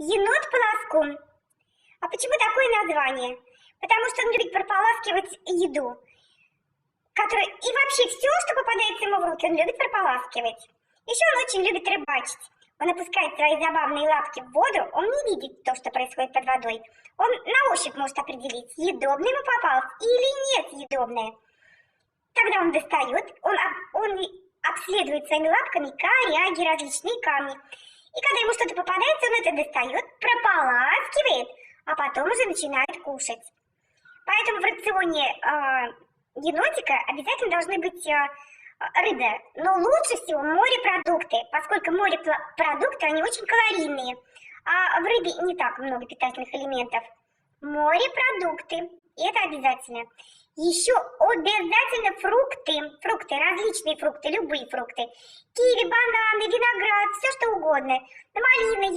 Енот-полоскун. А почему такое название? Потому что он любит прополаскивать еду. Который... И вообще все, что попадается ему в руки, он любит прополаскивать. Еще он очень любит рыбачить. Он опускает свои забавные лапки в воду, он не видит то, что происходит под водой. Он на ощупь может определить, съедобное ему попалось или нет съедобное. Тогда он достает, он, он обследует своими лапками коряги, различные камни. И когда ему что-то попадается, он это достает, прополаскивает, а потом уже начинает кушать. Поэтому в рационе э, енотика обязательно должны быть э, рыба, но лучше всего морепродукты, поскольку морепродукты, они очень калорийные, а в рыбе не так много питательных элементов. Морепродукты, это обязательно. Еще обязательно фрукты, фрукты, различные фрукты, любые фрукты. Киви, бананы, виноград, все что угодно. Малины,